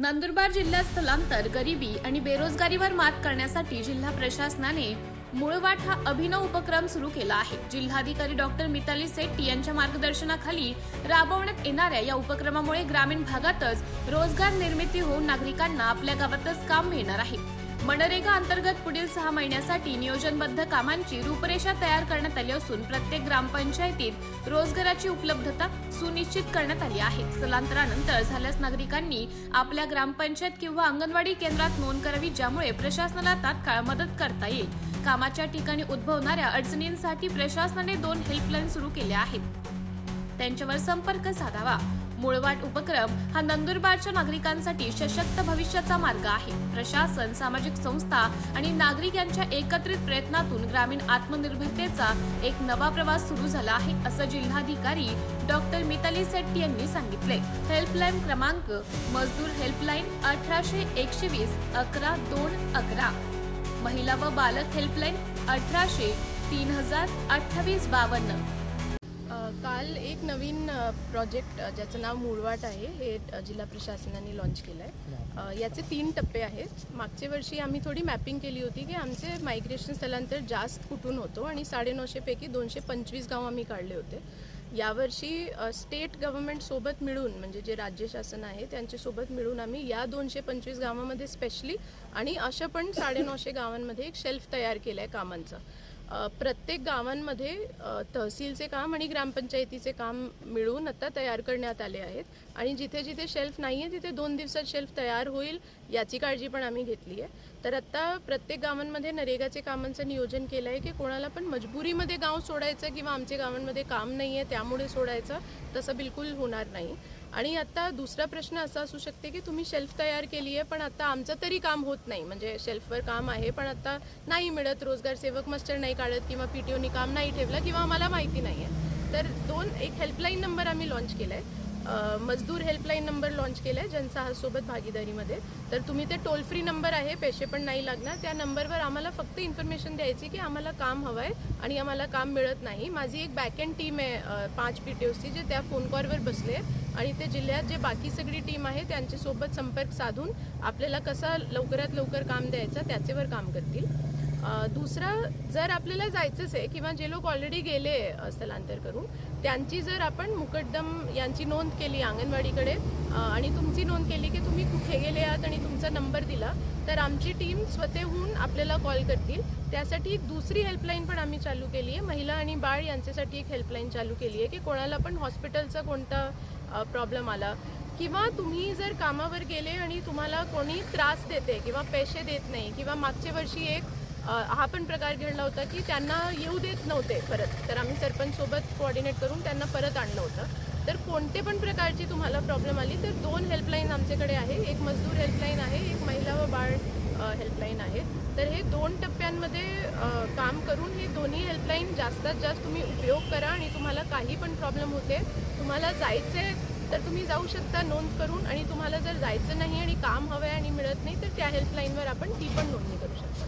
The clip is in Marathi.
नंदुरबार जिल्ह्यात स्थलांतर गरिबी आणि बेरोजगारीवर मात करण्यासाठी जिल्हा प्रशासनाने मुळवाट हा अभिनव उपक्रम सुरू केला आहे. जिल्हाधिकारी डॉक्टर मिताली सेट्टी यांच्या मार्गदर्शनाखाली राबवण्यात येणाऱ्या या उपक्रमामुळे ग्रामीण भागातच रोजगार निर्मिती होऊन नागरिकांना आपल्या गावातच काम मिळणार आहे. मनरेगा अंतर्गत पुढील सहा महिन्यासाठी नियोजनबद्ध कामांची रूपरेषा तयार करण्यात आली असून प्रत्येक ग्रामपंचायतीत रोजगाराची उपलब्धता सुनिश्चित करण्यात आली आहे. स्थलांतरानंतर झाल्यास नागरिकांनी आपल्या ग्रामपंचायत किंवा अंगणवाडी केंद्रात नोंद करावी ज्यामुळे प्रशासनाला तात्काळ मदत करता येईल. कामाच्या ठिकाणी उद्भवणाऱ्या अडचणींसाठी प्रशासनाने दोन हेल्पलाईन सुरू केल्या आहेत. त्यांच्यावर संपर्क साधावा. मुळवाट उपक्रम हा नंदुरबारच्या नागरिकांसाठी सशक्त भविष्याचा मार्ग आहे. प्रशासन सामाजिक संस्था आणि नागरिक यांच्या एकत्रित प्रयत्नातून ग्रामीण आत्मनिर्भरतेचा एक नवा प्रवास सुरू झाला आहे असं जिल्हाधिकारी डॉक्टर मिताली सेट्टी यांनी सांगितले. हेल्पलाईन क्रमांक मजदूर हेल्पलाईन अठराशे एकशे वीस अकरा दोन अकरा. महिला व बालक हेल्पलाईन अठराशे तीन हजार अठ्ठावीस बावन्न. काल एक नवीन प्रोजेक्ट ज्याचं नाव मूळवाट आहे हे जिल्हा प्रशासनाने लॉन्च केलं आहे याचे तीन टप्पे आहेत. मागच्या वर्षी आम्ही थोडी मॅपिंग केली होती की आमचे मायग्रेशन स्थलांतर जास्त कुठून होतो आणि साडेनऊशेपैकी दोनशे पंचवीस गाव आम्ही काढले होते. यावर्षी स्टेट गव्हर्नमेंट सोबत मिळून म्हणजे जे राज्य शासन आहे त्यांच्यासोबत मिळून आम्ही या दोनशे पंचवीस गावामध्ये स्पेशली आणि अशा पण साडेनऊशे गावांमध्ये एक शेल्फ तयार केलं आहे कामांचं. प्रत्येक गावांमध्ये तहसीलचे काम आणि ग्रामपंचायतीचे काम मिळून आता तयार करण्यात आले आहेत. आणि जिथे जिथे शेल्फ नाही आहे तिथे दोन दिवसात शेल्फ तयार होईल याची काळजी पण आम्ही घेतली आहे. तर आत्ता प्रत्येक गावांमध्ये नरेगाचे कामांचं नियोजन केलं आहे की कोणाला पण मजबुरीमध्ये गाव सोडायचं किंवा आमच्या गावांमध्ये काम नाही आहे त्यामुळे सोडायचं तसं बिलकुल होणार नाही. आणि आता दुसरा प्रश्न असा असू शकते की तुम्ही शेल्फ तयार केली आहे पण आता आमचं तरी काम होत नाही. म्हणजे शेल्फवर काम आहे पण आता नाही मिळत. रोजगार सेवक मस्टर नाही काढत किंवा पी टी ओनी काम नाही ठेवलं किंवा आम्हाला माहिती नाही आहे तर दोन एक हेल्पलाईन नंबर आम्ही लॉन्च केला आहे मजदूर हेल्पलाईन नंबर लॉन्च केला आहे जनसाहसोबत भागीदारीमध्ये. तर तुम्ही ते टोल फ्री नंबर आहे पैसे पण नाही लागणार. त्या नंबरवर आम्हाला फक्त इन्फॉर्मेशन द्यायची की आम्हाला काम हवं आहे आणि आम्हाला काम मिळत नाही. माझी एक बॅकएंड टीम आहे पाच पी टी ओची जे त्या फोन कॉलवर बसले आणि ते जिल्ह्यात जे बाकी सगळी टीम आहे त्यांच्यासोबत संपर्क साधून आपल्याला कसा लवकरात लवकर काम द्यायचं त्याचेवर काम करतील. दुसरं जर आपल्याला जायचंच आहे किंवा जे लोक ऑलरेडी गेले स्थलांतर करून त्यांची जर आपण मुकद्दम यांची नोंद केली अंगणवाडीकडे आणि तुमची नोंद केली की तुम्ही कुठे गेले आहात आणि तुमचा नंबर दिला तर आमची टीम स्वतःहून आपल्याला कॉल करतील. त्यासाठी दुसरी हेल्पलाईन पण आम्ही चालू केली आहे. महिला आणि बाळ यांच्यासाठी एक हेल्पलाईन चालू केली आहे की कोणाला पण हॉस्पिटलचा कोणता प्रॉब्लेम आला किंवा तुम्ही जर कामावर गेले आणि तुम्हाला कोणी त्रास देते किंवा पैसे देत नाही किंवा मागच्या वर्षी एक हा पण प्रकार घडला होता की त्यांना येऊ देत नव्हते परत. तर आम्ही सरपंच सोबत कोऑर्डिनेट करून त्यांना परत आणलं होतं. तर कोणते पण प्रकारची तुम्हाला प्रॉब्लेम आली तर दोन हेल्पलाईन आमच्याकडे आहे. एक मजदूर हेल्पलाईन आहे एक महिला व बाळ हेल्पलाईन आहे. तर हे दोन टप्प्यांमध्ये काम करून हे दोन्ही हेल्पलाईन जास्तीत जास्त तुम्ही उपयोग करा आणि तुम्हाला काही पण प्रॉब्लेम होते तुम्हाला जायचे तर तुम्ही जाऊ शकता नोंद करून. आणि तुम्हाला जर जायचं नाही आणि काम हवं आहे आणि मिळत नाही तर त्या हेल्पलाईनवर आपण ती पण नोंदणी करू शकता.